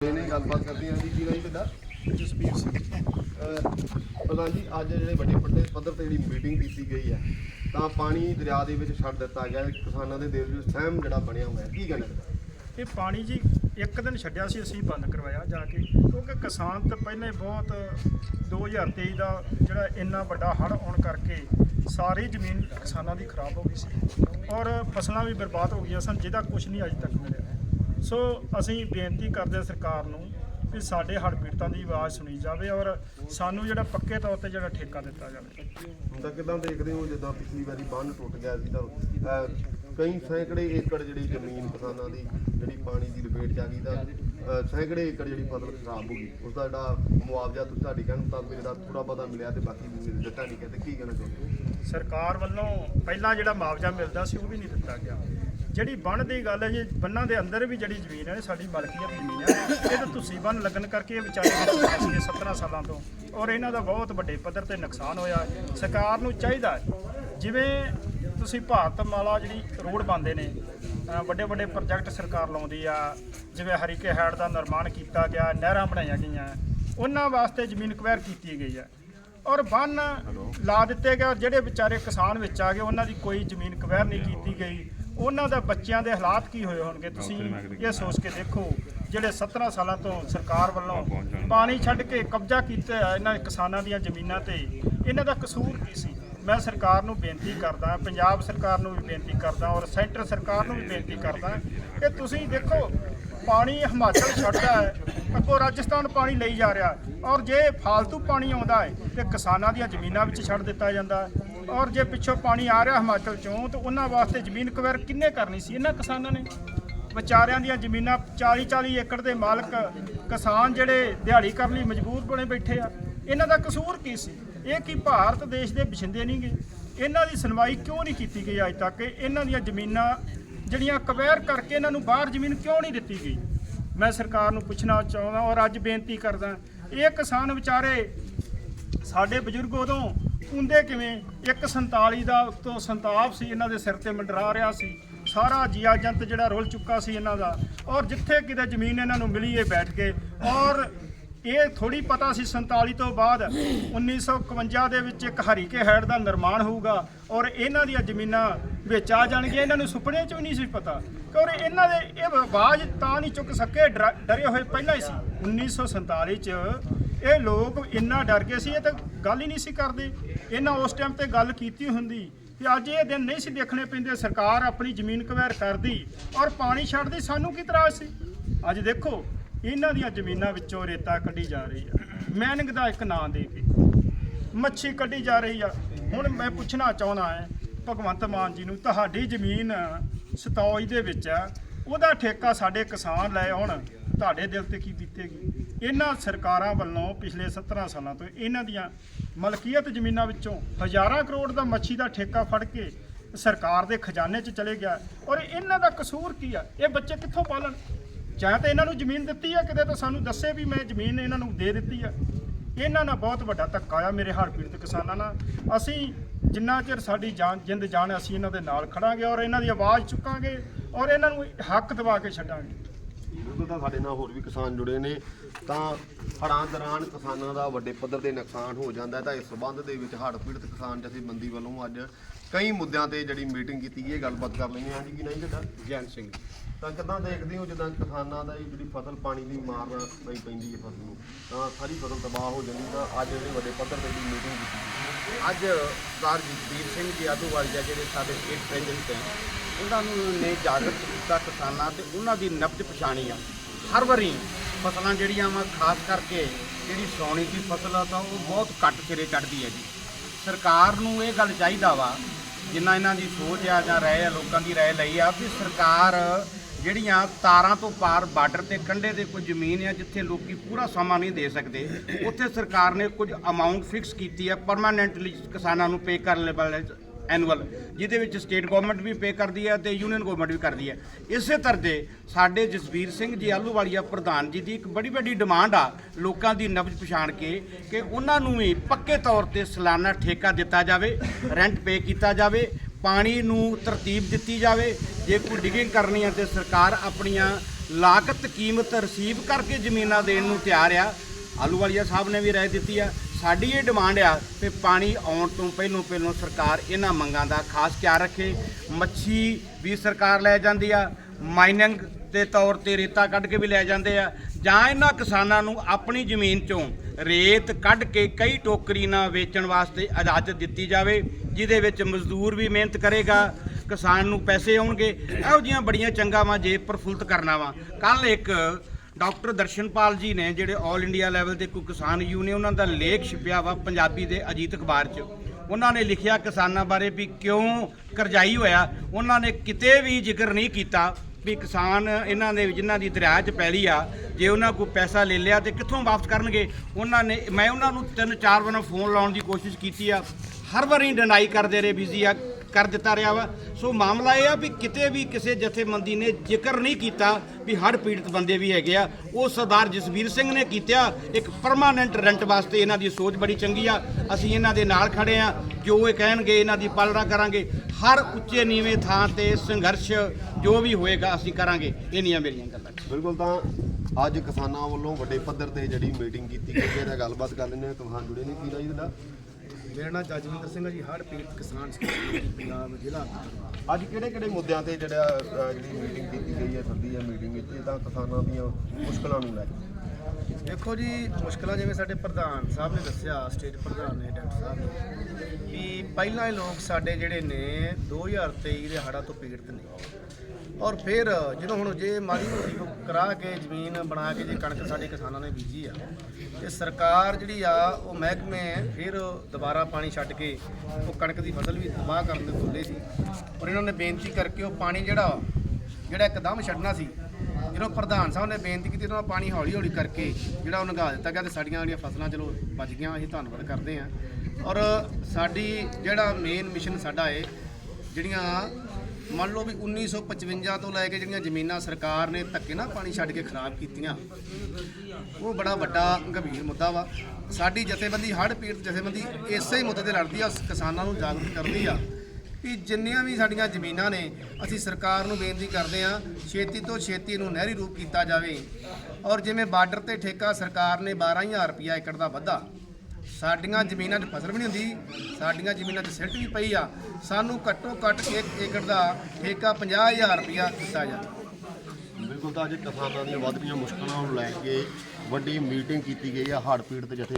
ਗੱਲਬਾਤ ਕਰਦੇ ਹਾਂ ਜੀ ਕੀ ਨਾਮ ਤੁਹਾਡਾ? ਜਸਬੀਰ ਸਿੰਘ। ਪ੍ਰਧਾਨ ਜੀ ਅੱਜ ਜਿਹੜੇ ਵੱਡੇ ਪੱਧਰ ਪੱਧਰ ਤੇ ਜਿਹੜੀ ਮੀਟਿੰਗ ਕੀਤੀ ਗਈ ਹੈ ਤਾਂ ਪਾਣੀ ਦਰਿਆ ਦੇ ਵਿੱਚ ਛੱਡ ਦਿੱਤਾ ਗਿਆ ਹੈ। ਕਿਸਾਨਾਂ ਦੇ ਦਿਲ ਵਿੱਚ ਸਹਿਮ ਜਿਹੜਾ ਬਣਿਆ ਹੋਇਆ ਹੈ। ਕੀ ਕਹਿਣਾ ਚਾਹੁੰਦੇ ਇਹ ਪਾਣੀ ਜੀ ਇੱਕ ਦਿਨ ਛੱਡਿਆ ਸੀ ਅਸੀਂ ਬੰਦ ਕਰਵਾਇਆ ਜਾ ਕੇ ਕਿਉਂਕਿ ਕਿਸਾਨ ਤਾਂ ਪਹਿਲਾਂ ਹੀ ਬਹੁਤ 2023 ਦਾ ਜਿਹੜਾ ਇੰਨਾ ਵੱਡਾ ਹੜ੍ਹ ਆਉਣ ਕਰਕੇ ਸਾਰੀ ਜ਼ਮੀਨ ਕਿਸਾਨਾਂ ਦੀ ਖਰਾਬ ਹੋ ਗਈ ਸੀ। ਔਰ ਫਸਲਾਂ ਵੀ ਬਰਬਾਦ ਹੋ ਗਈਆਂ ਸਨ ਜਿਹਦਾ ਕੁਝ ਨਹੀਂ ਅਜੇ ਤੱਕ ਮਿਲਿਆ। ਸੋ ਅਸੀਂ ਬੇਨਤੀ ਕਰਦੇ ਹਾਂ ਸਰਕਾਰ ਨੂੰ ਕਿ ਸਾਡੇ ਹੜ੍ਹ ਪੀੜਤਾਂ ਦੀ ਆਵਾਜ਼ ਸੁਣੀ ਜਾਵੇ ਔਰ ਸਾਨੂੰ ਜਿਹੜਾ ਪੱਕੇ ਤੌਰ ਤੇ ਜਿਹੜਾ ਠੇਕਾ ਦਿੱਤਾ ਜਾਵੇ। ਤਾਂ ਕਿਦਾਂ ਦੇਖਦੇ ਹੋ ਜਿੱਦਾਂ ਪਿਛਲੀ ਵਾਰੀ ਬੰਨ ਟੁੱਟ ਗਿਆ ਸੀ ਤਾਂ ਕਈ ਸੈਂਕੜੇ ਏਕੜ ਜਿਹੜੀ ਜ਼ਮੀਨ ਕਿਸਾਨਾਂ ਦੀ ਜਿਹੜੀ ਪਾਣੀ ਦੀ ਲਪੇਟ 'ਚ ਆ ਗਈ ਤਾਂ ਸੈਂਕੜੇ ਏਕੜ ਜਿਹੜੀ ਫਸਲ ਖਰਾਬ ਹੋ ਗਈ। ਉਸ ਦਾ ਜਿਹੜਾ ਮੁਆਵਜ਼ਾ ਤੁਸੀਂ ਤੁਹਾਡੀ ਕਹਿਣ ਮੁਤਾਬਕ ਜਿਹੜਾ ਥੋੜਾ ਬਹੁਤਾ ਮਿਲਿਆ ਤੇ ਬਾਕੀ ਦਿੱਤਾ ਨਹੀਂ ਤੇ ਕੀ ਕਹਿਣਾ ਚਾਹੁੰਦੇ ਸਰਕਾਰ ਵੱਲੋਂ ਪਹਿਲਾਂ ਜਿਹੜਾ ਮੁਆਵਜ਼ਾ ਮਿਲਦਾ ਸੀ ਉਹ ਵੀ ਨਹੀਂ ਦਿੱਤਾ ਗਿਆ। ਜਿਹੜੀ ਬੰਨ ਦੀ ਗੱਲ ਹੈ ਜੀ, ਬੰਨਾਂ ਦੇ ਅੰਦਰ ਵੀ ਜਿਹੜੀ ਜ਼ਮੀਨ ਹੈ, ਸਾਡੀ ਮਲਕੀਅਤ ਜ਼ਮੀਨ ਹੈ। ਇਹ ਤਾਂ ਤੁਸੀਂ ਬੰਨ ਲੱਗਣ ਕਰਕੇ ਇਹ ਵਿਚਾਰੇ ਫਸੇ 17 ਸਾਲਾਂ ਤੋਂ। ਔਰ ਇਹਨਾਂ ਦਾ ਬਹੁਤ ਵੱਡੇ ਪੱਧਰ ਤੇ ਨੁਕਸਾਨ ਹੋਇਆ। ਸਰਕਾਰ ਨੂੰ ਚਾਹੀਦਾ ਜਿਵੇਂ ਤੁਸੀਂ ਭਾਰਤ ਮਾਲਾ ਜਿਹੜੀ ਰੋਡ ਬੰਦੇ ਨੇ ਵੱਡੇ ਵੱਡੇ ਪ੍ਰੋਜੈਕਟ ਸਰਕਾਰ ਲਾਉਂਦੀ ਆ, ਜਿਵੇਂ ਹਰੀਕੇ ਹੈਡ ਦਾ ਨਿਰਮਾਣ ਕੀਤਾ ਗਿਆ, ਨਹਿਰਾਂ ਬਣਾਈਆਂ ਗਈਆਂ, ਉਹਨਾਂ ਵਾਸਤੇ ਜ਼ਮੀਨ ਕਵੈਰ ਕੀਤੀ ਗਈ ਹੈ। ਔਰ ਬੰਨ ਲਾ ਦਿੱਤੇ ਗਏ, ਔਰ ਜਿਹੜੇ ਵਿਚਾਰੇ ਕਿਸਾਨ ਵਿੱਚ ਆ ਗਏ, ਉਹਨਾਂ ਦੀ ਕੋਈ ਜ਼ਮੀਨ ਕਵੈਰ ਨਹੀਂ ਕੀਤੀ ਗਈ। ਉਹਨਾਂ ਦਾ ਬੱਚਿਆਂ ਦੇ ਹਾਲਾਤ ਕੀ ਹੋਏ ਹੋਣਗੇ? ਤੁਸੀਂ ਇਹ ਸੋਚ ਕੇ ਦੇਖੋ ਜਿਹੜੇ 17 ਸਾਲਾਂ ਤੋਂ ਸਰਕਾਰ ਵੱਲੋਂ ਪਾਣੀ ਛੱਡ ਕੇ ਕਬਜ਼ਾ ਕੀਤਾ ਹੈ ਇਹਨਾਂ ਕਿਸਾਨਾਂ ਦੀਆਂ ਜ਼ਮੀਨਾਂ ਤੇ ਇਹਨਾਂ ਦਾ ਕਸੂਰ ਕੀ ਸੀ? ਮੈਂ ਸਰਕਾਰ ਨੂੰ ਬੇਨਤੀ ਕਰਦਾ ਪੰਜਾਬ ਸਰਕਾਰ ਨੂੰ ਵੀ ਬੇਨਤੀ ਕਰਦਾ ਔਰ ਸੈਂਟਰ ਸਰਕਾਰ ਨੂੰ ਵੀ ਬੇਨਤੀ ਕਰਦਾ ਕਿ ਤੁਸੀਂ ਦੇਖੋ ਪਾਣੀ ਹਿਮਾਚਲ ਛੱਡਦਾ ਹੈ ਅੱਗੋਂ ਰਾਜਸਥਾਨ ਪਾਣੀ ਲਈ ਜਾ ਰਿਹਾ ਔਰ ਜੇ ਫਾਲਤੂ ਪਾਣੀ ਆਉਂਦਾ ਹੈ ਤੇ ਕਿਸਾਨਾਂ ਦੀਆਂ ਜ਼ਮੀਨਾਂ ਵਿੱਚ ਛੱਡ ਦਿੱਤਾ ਜਾਂਦਾ ਹੈ। ਔਰ ਜੇ ਪਿੱਛੋਂ ਪਾਣੀ ਆ ਰਿਹਾ ਹਿਮਾਚਲ ਚੋਂ, ਤਾਂ ਉਹਨਾਂ ਵਾਸਤੇ ਜ਼ਮੀਨ ਕਵਰ ਕਿੰਨੇ ਕਰਨੀ ਸੀ? ਇਹਨਾਂ ਕਿਸਾਨਾਂ ਨੇ? ਵਿਚਾਰਿਆਂ ਦੀਆਂ ਜ਼ਮੀਨਾਂ 40 40 ਏਕੜ ਦੇ ਮਾਲਕ ਕਿਸਾਨ ਜਿਹੜੇ ਦਿਹਾੜੀ ਕਰਨ ਲਈ ਮਜਬੂਰ ਬਣੇ ਬੈਠੇ ਆ। ਇਹਨਾਂ ਦਾ ਕਸੂਰ ਕੀ ਸੀ? ਇਹ ਕੀ ਭਾਰਤ ਦੇਸ਼ ਦੇ ਵਸਿੰਦੇ ਨਹੀਂ ਗਏ? ਇਹਨਾਂ ਦੀ ਸੁਣਵਾਈ ਕਿਉਂ ਨਹੀਂ ਕੀਤੀ ਗਈ ਅੱਜ ਤੱਕ? ਇਹਨਾਂ ਦੀਆਂ ਜ਼ਮੀਨਾਂ ਜਿਹੜੀਆਂ ਕਵੈਰ ਕਰਕੇ ਇਹਨਾਂ ਨੂੰ ਬਾਹਰ ਜ਼ਮੀਨ ਕਿਉਂ ਨਹੀਂ ਦਿੱਤੀ ਗਈ? ਮੈਂ ਸਰਕਾਰ ਨੂੰ ਪੁੱਛਣਾ ਚਾਹੁੰਦਾ ਔਰ ਅੱਜ ਬੇਨਤੀ ਕਰਦਾ, ਇਹ ਕਿਸਾਨ ਵਿਚਾਰੇ ਸਾਡੇ ਬਜ਼ੁਰਗ ਉਦੋਂ ਹੁੰਦੇ ਕਿਵੇਂ? 147 ਦਾ ਤੋਂ ਸੰਤਾਪ ਸੀ, ਇਹਨਾਂ ਦੇ ਸਿਰ ਤੇ ਮੰਡਰਾ ਰਿਹਾ ਸੀ। ਸਾਰਾ ਜੀਆ ਜੰਤ ਜਿਹੜਾ ਰੁੱਲ ਚੁੱਕਾ ਸੀ ਇਹਨਾਂ ਦਾ। ਔਰ ਜਿੱਥੇ ਕਿਤੇ ਜ਼ਮੀਨ ਇਹਨਾਂ ਨੂੰ ਮਿਲੀ ਇਹ ਬੈਠ ਕੇ। ਔਰ ਇਹ ਥੋੜੀ ਪਤਾ ਸੀ 47 ਤੋਂ ਬਾਅਦ 1951 ਦੇ ਵਿੱਚ ਇੱਕ ਹਰੀਕੇ ਹੈਡ ਦਾ ਨਿਰਮਾਣ ਹੋਊਗਾ। ਔਰ ਇਹਨਾਂ ਦੀਆਂ ਜ਼ਮੀਨਾਂ ਵਿੱਚ ਆ ਜਾਣਗੀਆਂ। ਇਹਨਾਂ ਨੂੰ ਸੁਪਨੇ 'ਚ ਵੀ ਨਹੀਂ ਸੀ ਪਤਾ। ਕਿਉਂਕਿ ਇਹਨਾਂ ਦੇ ਇਹ ਆਵਾਜ਼ ਤਾਂ ਨਹੀਂ ਚੁੱਕ ਸਕੇ, ਡਰ- ਡਰੇ ਹੋਏ ਪਹਿਲਾਂ ਹੀ ਸੀ। 1947 'ਚ ਇਹ ਲੋਕ ਇੰਨਾ ਡਰ ਗਏ ਸੀ, ਇਹ ਤਾਂ ਗੱਲ ਹੀ ਨਹੀਂ ਸੀ ਕਰਦੇ। ਇਹਨਾਂ ਉਸ ਟਾਈਮ ਤੇ ਗੱਲ ਕੀਤੀ ਹੁੰਦੀ ਤੇ ਅੱਜ ਇਹ ਦਿਨ ਨਹੀਂ ਸੀ ਦੇਖਣੇ ਪੈਂਦੇ, ਸਰਕਾਰ ਆਪਣੀ ਜ਼ਮੀਨ ਕਵੈਰ ਕਰਦੀ ਔਰ ਪਾਣੀ ਛੱਡਦੀ, ਸਾਨੂੰ ਕੀ ਤਰਾਸ਼ ਸੀ? ਅੱਜ ਦੇਖੋ, ਇਹਨਾਂ ਦੀਆਂ ਜ਼ਮੀਨਾਂ ਵਿੱਚੋਂ ਰੇਤਾ ਕੱਢੀ ਜਾ ਰਹੀ ਆ। ਮੈਨਿੰਗ ਦਾ ਇੱਕ ਨਾਂ ਦੇ ਕੇ ਮੱਛੀ ਕੱਢੀ ਜਾ ਰਹੀ ਆ। ਹੁਣ ਮੈਂ ਪੁੱਛਣਾ ਚਾਹੁੰਦਾ ਹਾਂ, ਭਗਵੰਤ ਮਾਨ ਜੀ ਨੂੰ, ਤੁਹਾਡੀ ਜ਼ਮੀਨ ਸਤੌਜ ਦੇ ਵਿੱਚ ਆ, ਉਹਦਾ ਠੇਕਾ ਸਾਡੇ ਕਿਸਾਨ ਲੈ ਆਉਣ, ਤੁਹਾਡੇ ਦਿਲ ਤੇ ਕੀ ਬੀਤੇਗੀ? ਇਹਨਾਂ ਸਰਕਾਰਾਂ ਵੱਲੋਂ ਪਿਛਲੇ 17 ਸਾਲਾਂ ਤੋਂ ਇਹਨਾਂ ਦੀਆਂ ਮਲਕੀਅਤ ਜ਼ਮੀਨਾਂ ਵਿੱਚੋਂ ਹਜ਼ਾਰਾਂ ਕਰੋੜ ਦਾ ਮੱਛੀ ਦਾ ਠੇਕਾ ਫੜ ਕੇ ਸਰਕਾਰ ਦੇ ਖਜ਼ਾਨੇ 'ਚ ਚਲੇ ਗਿਆ। ਔਰ ਇਹਨਾਂ ਦਾ ਕਸੂਰ ਕੀ ਆ? ਇਹ ਬੱਚੇ ਕਿੱਥੋਂ ਪਾਲਣ? ਜਾਂ ਤਾਂ ਇਹਨਾਂ ਨੂੰ ਜ਼ਮੀਨ ਦਿੱਤੀ ਆ? ਕਿਤੇ ਤਾਂ ਸਾਨੂੰ ਦੱਸੇ ਵੀ ਮੈਂ ਜ਼ਮੀਨ ਇਹਨਾਂ ਨੂੰ ਦੇ ਦਿੱਤੀ ਆ। ਇਹਨਾਂ ਨਾਲ ਬਹੁਤ ਵੱਡਾ ਧੱਕਾ ਆ ਮੇਰੇ ਹਰ ਪੀੜਤ ਕਿਸਾਨਾਂ ਨਾਲ। ਅਸੀਂ ਜਿੰਨਾ ਚਿਰ ਸਾਡੀ ਜਾਨ ਜਿੰਦ ਜਾਨ ਅਸੀਂ ਇਹਨਾਂ ਦੇ ਨਾਲ ਖੜਾਂਗੇ ਔਰ ਇਹਨਾਂ ਦੀ ਆਵਾਜ਼ ਚੁੱਕਾਂਗੇ ਔਰ ਇਹਨਾਂ ਨੂੰ ਹੱਕ ਦਿਵਾ ਕੇ ਛੱਡਾਂਗੇ। ਬਿਲਕੁਲ ਤਾਂ ਸਾਡੇ ਨਾਲ ਹੋਰ ਵੀ ਕਿਸਾਨ ਜੁੜੇ ਨੇ। ਤਾਂ ਹੜ੍ਹਾਂ ਦੌਰਾਨ ਕਿਸਾਨਾਂ ਦਾ ਵੱਡੇ ਪੱਧਰ ਤੇ ਨੁਕਸਾਨ ਹੋ ਜਾਂਦਾ ਹੈ। ਤਾਂ ਇਸ ਸਬੰਧ ਦੇ ਵਿੱਚ ਹੜ੍ਹ ਪੀੜਤ ਕਿਸਾਨ ਜਥੇਬੰਦੀ ਵੱਲੋਂ ਅੱਜ ਕਈ ਮੁੱਦਿਆਂ ਤੇ ਜਿਹੜੀ ਮੀਟਿੰਗ ਕੀਤੀ ਗਈ ਹੈ ਗੱਲਬਾਤ ਕਰ ਲੈਂਦੇ ਹਾਂ ਜੀ ਕੀ ਨਹੀਂ ਤੁਹਾਡਾ? ਜੈਨ ਸਿੰਘ। ਤਾਂ ਕਿੱਦਾਂ ਦੇਖਦੇ ਹੋ ਜਿੱਦਾਂ ਕਿਸਾਨਾਂ ਦਾ ਇਹ ਜਿਹੜੀ ਫਸਲ ਪਾਣੀ ਦੀ ਮਾਰ ਪਈ ਪੈਂਦੀ ਹੈ ਫਸਲ ਨੂੰ ਤਾਂ ਸਾਰੀ ਫਸਲ ਤਬਾਹ ਹੋ ਜਾਂਦੀ ਤਾਂ ਅੱਜ ਜਿਹੜੇ ਵੱਡੇ ਪੱਧਰ ਤੇ ਜਿਹੜੀ ਮੀਟਿੰਗ ਕੀਤੀ ਅੱਜ ਸਰਦਾਰ ਜਗਬੀਰ ਸਿੰਘ ਜੀ ਆਦੂਵਾਲੀਆ ਜਿਹੜੇ ਸਾਡੇ ਸਟੇਟ ਪ੍ਰੈਜ਼ੀਡੈਂਟ ਹੈ ਉਹਨਾਂ ਨੂੰ ਨੇ ਜਾਗਰਤ ਕੀਤਾ ਕਿਸਾਨਾਂ ਤੇ ਉਹਨਾਂ ਦੀ ਨਬਜ ਪਛਾਣੀ ਆ। ਹਰ ਵਾਰੀ ਫਸਲਾਂ ਜਿਹੜੀਆਂ ਵਾ ਖਾਸ ਕਰਕੇ ਜਿਹੜੀ ਸੌਣੀ ਦੀ ਫਸਲ ਆ ਤਾਂ ਉਹ ਬਹੁਤ ਘੱਟ ਸਿਰੇ ਚੜਦੀ ਹੈ ਜੀ। ਸਰਕਾਰ ਨੂੰ ਇਹ ਗੱਲ ਚਾਹੀਦਾ ਵਾ ਜਿੰਨਾ ਇਹਨਾਂ ਦੀ ਸੋਚ ਆ ਜਾਂ ਰਾਏ ਆ, ਲੋਕਾਂ ਦੀ ਰਾਏ ਲਈ ਆ ਵੀ ਸਰਕਾਰ ਜਿਹੜੀਆਂ ਤਾਰਾਂ ਤੋਂ ਪਾਰ ਬਾਰਡਰ ਤੇ ਕੰਢੇ ਦੇ ਕੋਈ ਜ਼ਮੀਨ ਆ ਜਿੱਥੇ ਲੋਕੀ ਪੂਰਾ ਸਮਾਂ ਨਹੀਂ ਦੇ ਸਕਦੇ, ਉੱਥੇ ਸਰਕਾਰ ਨੇ ਕੁਝ ਅਮਾਉਂਟ ਫਿਕਸ ਕੀਤੀ ਆ ਪਰਮਾਨੈਂਟਲੀ ਕਿਸਾਨਾਂ ਨੂੰ ਪੇ ਕਰਨ ਵਾਲੇ ਐਨੂਅਲ, ਜਿਹਦੇ ਵਿੱਚ ਸਟੇਟ ਗਵਰਨਮੈਂਟ ਵੀ ਪੇ ਕਰਦੀ ਹੈ ਤੇ ਯੂਨੀਅਨ ਗਵਰਨਮੈਂਟ ਵੀ ਕਰਦੀ ਹੈ। ਇਸੇ ਤਰ੍ਹਾਂ ਸਾਡੇ ਜਸਵੀਰ ਸਿੰਘ ਜੀ ਆਲੂਵਾਲੀਆ ਪ੍ਰਧਾਨ ਜੀ ਦੀ ਇੱਕ ਬੜੀ ਵੱਡੀ ਡਿਮਾਂਡ ਆ ਲੋਕਾਂ ਦੀ ਨਬਜ਼ ਪਛਾਣ ਕੇ ਕਿ ਉਹਨਾਂ ਨੂੰ ਵੀ ਪੱਕੇ ਤੌਰ ਤੇ ਸਾਲਾਨਾ ਠੇਕਾ ਦਿੱਤਾ ਜਾਵੇ ਰੈਂਟ ਪੇ ਕੀਤਾ ਜਾਵੇ, ਪਾਣੀ ਨੂੰ ਤਰਤੀਬ ਦਿੱਤੀ ਜਾਵੇ। ਜੇ ਕੋਈ ਡਿਗਿੰਗ ਕਰਨੀ ਹੈ ਤੇ ਸਰਕਾਰ ਆਪਣੀਆਂ ਲਾਗਤ, ਕੀਮਤ ਰਸੀਵ ਕਰਕੇ ਜ਼ਮੀਨਾਂ ਦੇਣ ਨੂੰ ਤਿਆਰ ਆ। ਆਲੂਵਾਲੀਆ ਸਾਹਿਬ ਨੇ ਵੀ ਰਾਏ ਦਿੱਤੀ ਆ ਸਾਡੀ ਇਹ ਡਿਮਾਂਡ ਆ ਕਿ ਪਾਣੀ ਆਉਣ ਤੋਂ ਪਹਿਲੋਂ ਪਹਿਲੋਂ ਸਰਕਾਰ ਇਹਨਾਂ ਮੰਗਾਂ ਦਾ ਖਾਸ ਖਿਆਲ ਰੱਖੇ। ਮੱਛੀ ਵੀ ਸਰਕਾਰ ਲੈ ਜਾਂਦੀ ਆ, ਮਾਈਨਿੰਗ ਦੇ ਤੌਰ ਤੇ ਰੇਤਾ ਕੱਢ ਕੇ ਵੀ ਲੈ ਜਾਂਦੇ ਆ। ਜਾਂ ਇਹਨਾਂ ਕਿਸਾਨਾਂ ਨੂੰ ਆਪਣੀ ਜ਼ਮੀਨ ਚੋਂ ਰੇਤ ਕੱਢ ਕੇ ਕਈ ਟੋਕਰੀ ਨਾਲ ਵੇਚਣ ਵਾਸਤੇ ਇਜਾਜ਼ਤ ਦਿੱਤੀ ਜਾਵੇ, ਜਿਹਦੇ ਵਿੱਚ ਮਜ਼ਦੂਰ ਵੀ ਮਿਹਨਤ ਕਰੇਗਾ, ਕਿਸਾਨ ਨੂੰ ਪੈਸੇ ਆਉਣਗੇ। ਇਹੋ ਜਿਹੀਆਂ ਬੜੀਆਂ ਚੰਗਾ ਵਾ ਜੇ ਪ੍ਰਫੁੱਲਤ ਕਰਨਾ ਵਾ। ਕੱਲ ਇੱਕ ਡਾਕਟਰ ਦਰਸ਼ਨਪਾਲ ਜੀ ਨੇ ਜਿਹੜੇ 올 ਇੰਡੀਆ ਲੈਵਲ ਤੇ ਕੋਈ ਕਿਸਾਨ ਯੂਨੀਅਨ ਉਹਨਾਂ ਦਾ ਲੇਖ ਛਪਿਆ ਵਾ ਪੰਜਾਬੀ ਦੇ ਅਜੀਤ ਅਖਬਾਰ 'ਚ। ਉਹਨਾਂ ਨੇ ਲਿਖਿਆ ਕਿਸਾਨਾਂ ਬਾਰੇ ਵੀ ਕਿਉਂ ਕਰਜ਼ਾਈ ਹੋਇਆ। ਉਹਨਾਂ ਨੇ ਕਿਤੇ ਵੀ ਜ਼ਿਕਰ ਨਹੀਂ ਕੀਤਾ ਵੀ ਕਿਸਾਨ ਇਹਨਾਂ ਦੇ ਜਿਨ੍ਹਾਂ ਦੀ ਦਰਿਆ 'ਚ ਪੈਲੀ ਆ, ਜੇ ਉਹਨਾਂ ਕੋਲ ਪੈਸਾ ਲੈ ਲਿਆ ਤੇ ਕਿੱਥੋਂ ਵਾਪਸ ਕਰਨਗੇ? ਉਹਨਾਂ ਨੇ ਮੈਂ ਉਹਨਾਂ ਨੂੰ ਤਿੰਨ ਚਾਰ ਵਾਰ ਫੋਨ ਲਾਉਣ ਦੀ ਕੋਸ਼ਿਸ਼ ਕੀਤੀ ਆ। ਹਰ ਵਾਰੀ ਡਿਨਾਈ ਕਰਦੇ ਰਹੇ ਬਿਜ਼ੀ ਆ। ਕਰ ਦਿੱਤਾ ਰਿਹਾ ਵਾ। ਸੋ ਮਾਮਲਾ ਇਹ ਆ ਵੀ ਕਿਤੇ ਵੀ ਕਿਸੇ ਜਥੇਬੰਦੀ ਨੇ ਜ਼ਿਕਰ ਨਹੀਂ ਕੀਤਾ ਵੀ ਹਰ ਪੀੜਤ ਬੰਦੇ ਵੀ ਹੈਗੇ ਆ। ਉਹ ਸਰਦਾਰ ਜਸਵੀਰ ਸਿੰਘ ਨੇ ਕੀਤਾ। ਇੱਕ ਪਰਮਾਨੈਂਟ ਰੈਂਟ ਵਾਸਤੇ ਇਹਨਾਂ ਦੀ ਸੋਚ ਬੜੀ ਚੰਗੀ ਆ। ਅਸੀਂ ਇਹਨਾਂ ਦੇ ਨਾਲ ਖੜੇ ਆ। ਜੋ ਇਹ ਕਹਿਣਗੇ, ਇਹਨਾਂ ਦੀ ਪਾਲਣਾ ਕਰਾਂਗੇ। ਹਰ ਉੱਚੇ ਨੀਵੇਂ ਥਾਂ ਤੇ ਸੰਘਰਸ਼ ਜੋ ਵੀ ਹੋਏਗਾ ਅਸੀਂ ਕਰਾਂਗੇ। ਇੰਨੀਆਂ ਮੇਰੀਆਂ ਗੱਲਾਂ। ਬਿਲਕੁਲ ਤਾਂ ਅੱਜ ਕਿਸਾਨਾਂ ਵੱਲੋਂ ਵੱਡੇ ਪੱਧਰ ਤੇ ਜਿਹੜੀ ਮੀਟਿੰਗ ਕੀਤੀ ਗਈ ਹੈ ਗੱਲਬਾਤ ਕਰ ਲੈਂਦੇ ਹਾਂ। ਕਿਸਾਨ ਜੁੜੇ ਨੇ ਕੀ ਨਾ ਜੀ ਮੇਰਾ ਨਾਮ ਜਜਵਿੰਦਰ ਸਿੰਘ ਹੈ ਜੀ ਹੜ੍ਹ ਪੀੜਤ ਕਿਸਾਨ ਸੰਗਠਨ ਪੰਜਾਬ ਜ਼ਿਲ੍ਹਾ। ਅੱਜ ਕਿਹੜੇ ਕਿਹੜੇ ਮੁੱਦਿਆਂ ਤੇ ਜਿਹੜਾ ਅ, ਜਿਹੜੀ ਮੀਟਿੰਗ ਕੀਤੀ ਗਈ ਹੈ ਸੱਦੀ ਹੈ ਮੀਟਿੰਗ ਵਿੱਚ ਇਹ ਤਾਂ ਕਿਸਾਨਾਂ ਦੀਆਂ ਮੁਸ਼ਕਲਾਂ ਨੂੰ ਲੈ ਕੇ? ਦੇਖੋ ਜੀ ਮੁਸ਼ਕਲਾਂ ਜਿਵੇਂ ਸਾਡੇ ਪ੍ਰਧਾਨ ਸਾਹਿਬ ਨੇ ਦੱਸਿਆ ਸਟੇਟ ਪ੍ਰਧਾਨ ਨੇ ਡਾਕਟਰ ਸਾਹਿਬ ਨੇ ਵੀ ਪਹਿਲਾਂ ਹੀ ਲੋਕ ਸਾਡੇ ਜਿਹੜੇ ਨੇ 2023 ਦੇ ਹੜ੍ਹਾਂ ਤੋਂ ਪੀੜਤ ਨੇ। ਔਰ ਫਿਰ ਜਦੋਂ ਹੁਣ ਜੇ ਮਾੜੀ ਮੋਟੀ ਕਰਾ ਕੇ, ਜ਼ਮੀਨ ਬਣਾ ਕੇ ਜੇ ਕਣਕ ਸਾਡੇ ਕਿਸਾਨਾਂ ਨੇ ਬੀਜੀ ਆ, ਤੇ ਸਰਕਾਰ ਜਿਹੜੀ ਆ, ਉਹ ਮਹਿਕਮੇ ਫਿਰ ਦੁਬਾਰਾ ਪਾਣੀ ਛੱਡ ਕੇ ਉਹ ਕਣਕ ਦੀ ਫਸਲ ਵੀ ਤਬਾਹ ਕਰਨ ਦੇ ਤੁੱਲੇ ਸੀ। ਔਰ ਇਹਨਾਂ ਨੇ ਬੇਨਤੀ ਕਰਕੇ ਉਹ ਪਾਣੀ ਜਿਹੜਾ ਜਿਹੜਾ ਇੱਕਦਮ ਛੱਡਣਾ ਸੀ ਜਦੋਂ ਪ੍ਰਧਾਨ ਸਾਹਿਬ ਨੇ ਬੇਨਤੀ ਕੀਤੀ, ਉਹਨਾਂ ਪਾਣੀ ਹੌਲੀ ਹੌਲੀ ਕਰਕੇ ਜਿਹੜਾ ਉਹ ਲੰਘਾ ਦਿੱਤਾ ਗਿਆ ਤੇ ਸਾਡੀਆਂ ਜਿਹੜੀਆਂ ਫਸਲਾਂ ਚਲੋ ਬਚ ਗਈਆਂ, ਅਸੀਂ ਧੰਨਵਾਦ ਕਰਦੇ ਹਾਂ। ਔਰ ਸਾਡੀ ਜਿਹੜਾ ਮੇਨ ਮਿਸ਼ਨ ਸਾਡਾ ਏ, ਜਿਹੜੀਆਂ ਮੰਨ ਲਓ ਵੀ 1955 ਤੋਂ ਲੈ ਕੇ ਜਿਹੜੀਆਂ ਜ਼ਮੀਨਾਂ ਸਰਕਾਰ ਨੇ ਧੱਕੇ ਨਾਲ ਪਾਣੀ ਛੱਡ ਕੇ ਖਰਾਬ ਕੀਤੀਆਂ, ਉਹ ਬੜਾ ਵੱਡਾ ਗੰਭੀਰ ਮੁੱਦਾ ਵਾ। ਸਾਡੀ ਜਥੇਬੰਦੀ, ਹੜ੍ਹ ਪੀੜਤ ਜਥੇਬੰਦੀ ਇਸੇ ਹੀ ਮੁੱਦੇ ਤੇ ਲੜਦੀ ਆ ਕਿਸਾਨਾਂ ਨੂੰ ਜਾਗਰੂਕ ਕਰਦੀ ਆ ਵੀ ਜਿੰਨੀਆਂ ਵੀ ਸਾਡੀਆਂ ਜ਼ਮੀਨਾਂ ਨੇ, ਅਸੀਂ ਸਰਕਾਰ ਨੂੰ ਬੇਨਤੀ ਕਰਦੇ ਆ, ਛੇਤੀ ਤੋਂ ਛੇਤੀ ਨੂੰ ਨਹਿਰੀ ਰੂਪ ਕੀਤਾ ਜਾਵੇ। ਔਰ ਜਿਵੇਂ ਬਾਰਡਰ ਤੇ ਠੇਕਾ, ਸਰਕਾਰ ਨੇ 12000 ਰੁਪਇਆ ਏਕੜ ਦਾ ਵਾਧਾ ਸਾਡੀਆਂ ਜ਼ਮੀਨਾਂ 'ਚ ਫਸਲ ਵੀ ਨਹੀਂ ਹੁੰਦੀ, ਸਾਡੀਆਂ ਜ਼ਮੀਨਾਂ 'ਚ ਸਿਲਟ ਵੀ ਪਈ ਆ। ਸਾਨੂੰ ਘੱਟੋ ਘੱਟ ਇੱਕ ਏਕੜ ਦਾ ਠੇਕਾ 50000 ਰੁਪਇਆ ਦਿੱਤਾ ਜਾਵੇ। ਬਿਲਕੁਲ ਤਾਂ ਅੱਜ ਕਿਸਾਨਾਂ ਦੀਆਂ ਵੱਧ ਰਹੀਆਂ ਮੁਸ਼ਕਲਾਂ ਨੂੰ ਲੈ ਕੇ ਵੱਡੀ ਮੀਟਿੰਗ ਕੀਤੀ ਗਈ ਆ, ਹੜ੍ਹ ਪੀੜਤ ਜਥੇ